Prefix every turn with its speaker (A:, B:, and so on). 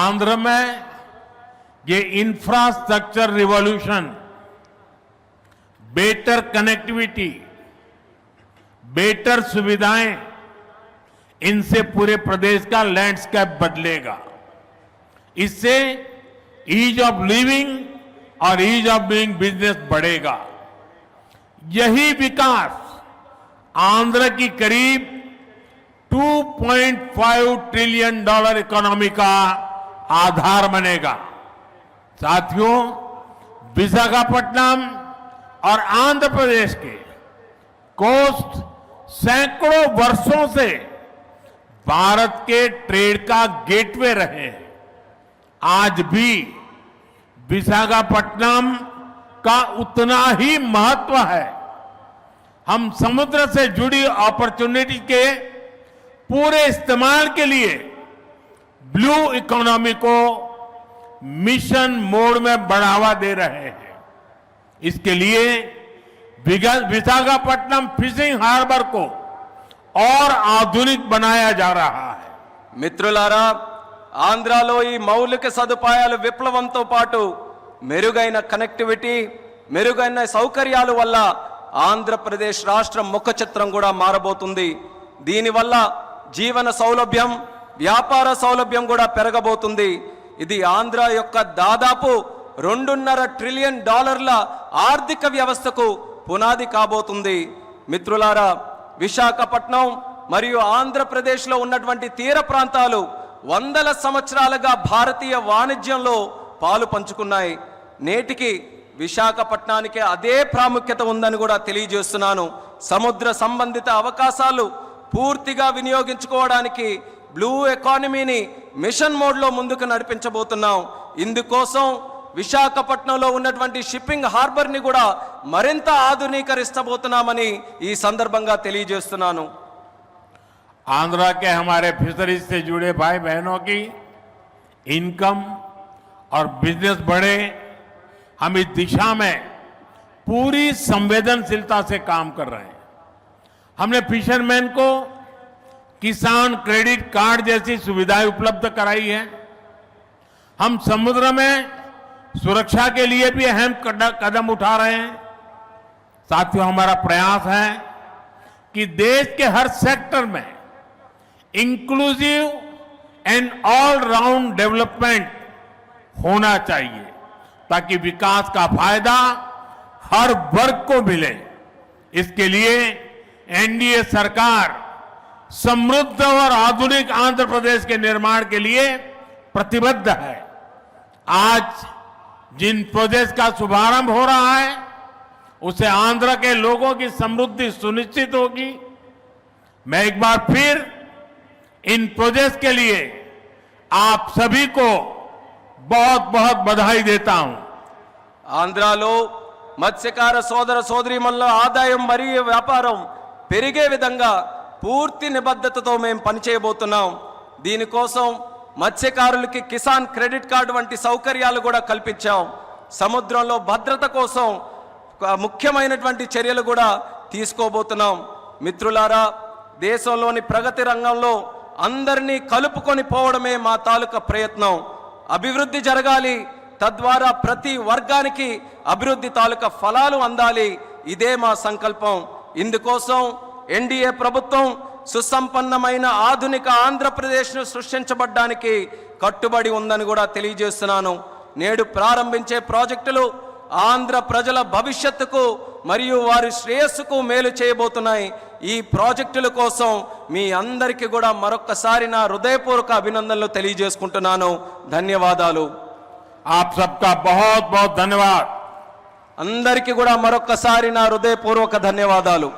A: आंध्र में ये infrastructure revolution better connectivity better सुविधाएं इनसे पूरे प्रदेश का लैंडस्केप बदलेगा इससे ईज ऑफ लिविंग और ईज ऑफ डूइंग बिजनेस बढ़ेगा यही विकास आंध्र की करीब 2.5 ट्रिलियन डॉलर इकोनॉमी का आधार बनेगा साथियों विशाखापट्टनम और आंध्र प्रदेश के कोस्ट सैकड़ों वर्षों से भारत के ट्रेड का गेटवे रहे हैं आज भी विशाखापट्टनम का उतना ही महत्व है हम समुद्र से जुड़ी अपॉर्चुनिटी के पूरे इस्तेमाल के लिए ब्लू इकोनॉमी को मिशन मोड में बढ़ावा दे रहे हैं इसके लिए विशाखापट्टनम फिशिंग हार्बर को और ఆధునిక్ बनाया जा रहा है
B: మిత్రులారా ఆంధ్రాలో ఈ మౌలిక సదుపాయాలు విప్లవంతో పాటు మెరుగైన కనెక్టివిటీ మెరుగైన సౌకర్యాలు వల్ల ఆంధ్రప్రదేశ్ రాష్ట్రం ముఖ చిత్రం కూడా మారబోతుంది దీనివల్ల జీవన సౌలభ్యం వ్యాపార సౌలభ్యం కూడా పెరగబోతుంది ఇది ఆంధ్ర యొక్క దాదాపు రెండున్నర ట్రిలియన్ డాలర్ల ఆర్థిక వ్యవస్థకు పునాది కాబోతుంది మిత్రులారా విశాఖపట్నం మరియు ఆంధ్రప్రదేశ్లో ఉన్నటువంటి తీర ప్రాంతాలు వందల సంవత్సరాలుగా భారతీయ వాణిజ్యంలో పాలు పంచుకున్నాయి నేటికి విశాఖపట్నానికి అదే ప్రాముఖ్యత ఉందని కూడా తెలియజేస్తున్నాను సముద్ర సంబంధిత అవకాశాలు పూర్తిగా వినియోగించుకోవడానికి ब्लू इकॉनमी ని మిషన్ మోడ్ లో ముందుకు నడిపించబోతున్నాం ఇందుకోసం విశాఖపట్నంలో ఉన్నటువంటి షిప్పింగ్ హార్బర్ ని కూడా మరెంత ఆధునికీకరిస్తాబోతున్నామని ఈ సందర్భంగా తెలియజేస్తున్నాను
A: ఆంధ్ర కే हमारे फिशरीज से जुड़े भाई बहनों की इनकम और बिजनेस बढ़े हम इस दिशा में पूरी संवेदनशीलता से काम कर रहे हैं हमने फिशरमैन को किसान क्रेडिट कार्ड जैसी सुविधाएं उपलब्ध कराई है हम समुद्र में सुरक्षा के लिए भी अहम कदम उठा रहे हैं साथियों हमारा प्रयास है कि देश के हर सेक्टर में inclusive and all round development होना चाहिए ताकि विकास का फायदा हर वर्ग को मिले इसके लिए एनडीए सरकार समृद्ध और आधुनिक आंध्र प्रदेश के निर्माण के लिए प्रतिबद्ध है आज जिन प्रोजेक्ट का शुभारंभ हो रहा है उसे आंध्र के लोगों की समृद्धि सुनिश्चित होगी मैं एक बार फिर इन प्रोजेक्ट के लिए आप सभी को बहुत बहुत बधाई देता हूं
B: मत्स्यकार మత్స్యకార సోదర मल्ल आदाय मरी వ్యాపారం పెరిగే విధంగా పూర్తి నిబద్ధతతో మేము పనిచేయబోతున్నాం దీనికోసం మత్స్యకారులకి కిసాన్ క్రెడిట్ కార్డు వంటి సౌకర్యాలు కూడా కల్పించాం సముద్రంలో భద్రత కోసం ముఖ్యమైనటువంటి చర్యలు కూడా తీసుకోబోతున్నాం మిత్రులారా దేశంలోని ప్రగతి రంగంలో అందరినీ కలుపుకొని పోవడమే మా తాలూకా ప్రయత్నం అభివృద్ధి జరగాలి తద్వారా ప్రతి వర్గానికి అభివృద్ధి తాలూకా ఫలాలు అందాలి ఇదే మా సంకల్పం ఇందుకోసం ఎన్డీఏ ప్రభుత్వం సుసంపన్నమైన ఆధునిక ఆంధ్రప్రదేశ్ను సృష్టించబడ్డానికి కట్టుబడి ఉందని కూడా తెలియజేస్తున్నాను నేడు ప్రారంభించే ప్రాజెక్టులు ఆంధ్ర ప్రజల భవిష్యత్తుకు మరియు వారి శ్రేయస్సుకు మేలు చేయబోతున్నాయి ఈ ప్రాజెక్టుల కోసం మీ అందరికీ కూడా మరొక్కసారి నా హృదయపూర్వక అభినందనలు తెలియజేసుకుంటున్నాను ధన్యవాదాలు అందరికీ కూడా మరొక్కసారి నా హృదయపూర్వక ధన్యవాదాలు